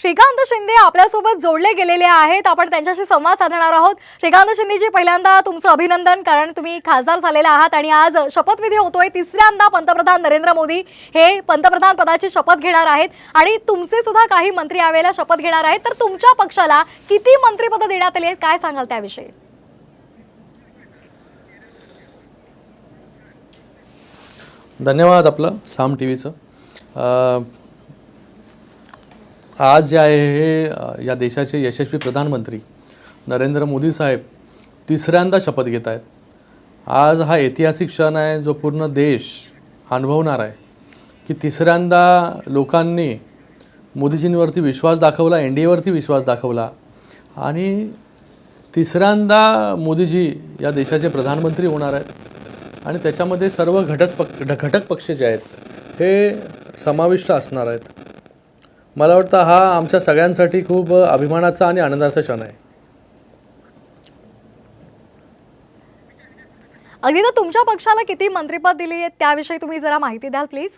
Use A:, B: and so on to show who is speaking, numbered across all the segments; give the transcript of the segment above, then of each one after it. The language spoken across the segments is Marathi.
A: श्रीकांत शिंदे आपल्यासोबत जोडले गेलेले आहेत. आपण त्यांच्याशी संवाद साधणार आहोत. श्रीकांत शिंदेजी पहिल्यांदा तुमचं अभिनंदन कारण तुम्ही खासदार झालेले आहात आणि आज शपथविधी होतोय. तिसऱ्यांदा पंतप्रधान नरेंद्र मोदी हे पंतप्रधान पदाची शपथ घेणार आहेत. आणि तुमचे सुद्धा काही मंत्री यावेळेला शपथ घेणार आहेत. तर तुमच्या पक्षाला किती मंत्रिपद देण्यात आली आहेत? काय सांगाल त्याविषयी?
B: धन्यवाद आपलं साम टी व्हीचं आज जे आहे हे या देशाचे यशस्वी प्रधानमंत्री नरेंद्र मोदी साहेब तिसऱ्यांदा शपथ घेत आहेत. आज हा ऐतिहासिक क्षण आहे जो पूर्ण देश अनुभवणार आहे की तिसऱ्यांदा लोकांनी मोदीजींवरती विश्वास दाखवला एन डी एवरती विश्वास दाखवला आणि तिसऱ्यांदा मोदीजी या देशाचे प्रधानमंत्री होणार आहेत. आणि त्याच्यामध्ये सर्व घटक पक घटक पक्ष जे आहेत हे समाविष्ट असणार आहेत. मला वाटतं हा आमच्या सगळ्यांसाठी खूप अभिमानाचा आणि आनंदाचा क्षण आहे.
A: अगदी तर तुमच्या पक्षाला किती मंत्रिपद दिली आहेत त्याविषयी तुम्ही जरा माहिती द्याल प्लीज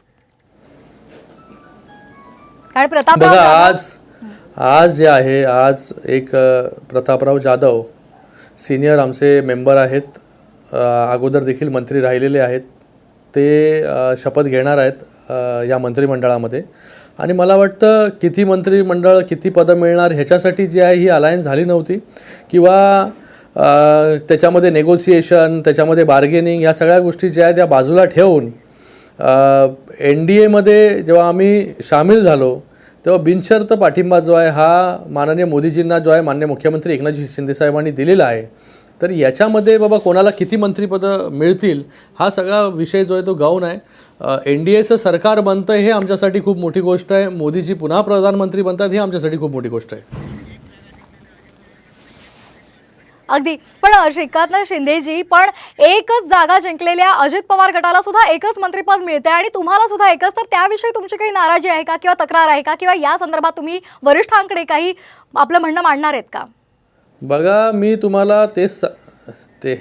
A: कारण प्रतापराव
B: बघा
A: जाधव-
B: आज आज जे आहे आज एक अ, प्रतापराव जाधव सिनियर आमचे मेंबर आहेत. अ, अगोदर देखील मंत्री राहिलेले आहेत. ते अ, शपथ घेणार आहेत अ, या मंत्रिमंडळामध्ये. आणि मला वाटतं किती मंत्रिमंडळ किती पदं मिळणार ह्याच्यासाठी जी आहे ही अलायन्स झाली नव्हती. किंवा त्याच्यामध्ये नेगोसिएशन त्याच्यामध्ये बार्गेनिंग या सगळ्या गोष्टी ज्या आहेत त्या बाजूला ठेवून एन डी एमध्ये जेव्हा आम्ही सामील झालो तेव्हा बिनशर्त पाठिंबा जो आहे हा माननीय मोदीजींना जो आहे मान्य मुख्यमंत्री एकनाथजी शिंदेसाहेबांनी दिलेला आहे. तर याच्यामध्ये बाबा कोणाला किती मंत्रिपदं मिळतील हा सगळा विषय जो आहे तो गाऊन आहे. एन डी एचं सरकार बनतं हे आमच्यासाठी खूप मोठी गोष्ट आहे. मोदीजी पुन्हा प्रधानमंत्री बनतात ही आमच्यासाठी खूप मोठी गोष्ट आहे.
A: अगदी. पण श्रीकांत शिंदेजी पण एकच जागा जिंकलेल्या अजित पवार गटाला सुद्धा एकच मंत्रिपद मिळते आणि तुम्हाला सुद्धा एकच. तर त्याविषयी तुमची काही नाराजी आहे का किंवा तक्रार आहे का किंवा या संदर्भात तुम्ही वरिष्ठांकडे काही आपलं म्हणणं मांडणार आहेत का?
B: बघा मी तुम्हाला तेच सा- ते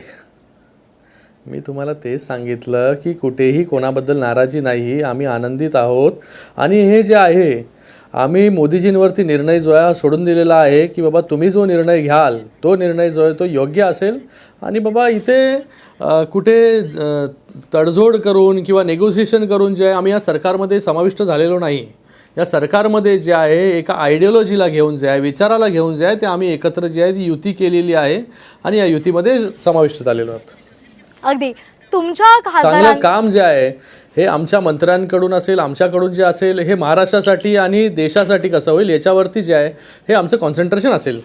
B: मी तुम्हाला तेच सांगितलं की कुठेही कोणाबद्दल नाराजी नाही आम्ही आनंदित आहोत. आणि हे जे आहे आम्ही मोदीजींवरती निर्णय जो आहे हा सोडून दिलेला आहे की बाबा तुम्ही जो निर्णय घ्याल तो निर्णय जो आहे तो योग्य असेल. आणि बाबा इथे कुठे तडजोड करून किंवा नेगोसिएशन करून जे आहे आम्ही या सरकारमध्ये समाविष्ट झालेलो नाही. या सरकारमध्ये जे आहे एका आयडिओलॉजीला घेऊन जे आहे विचाराला घेऊन जे आहे ते आम्ही एकत्र जे आहे ती युती केलेली आहे. आणि या युतीमध्ये समाविष्ट झालेलो आहोत.
A: अगदी. तुमच्या
B: चांगलं काम जे आहे हे आमच्या मंत्र्यांकडून असेल आमच्याकडून जे असेल हे महाराष्ट्रासाठी आणि देशासाठी कसं होईल याच्यावरती जे आहे हे आमचं कॉन्सन्ट्रेशन असेल.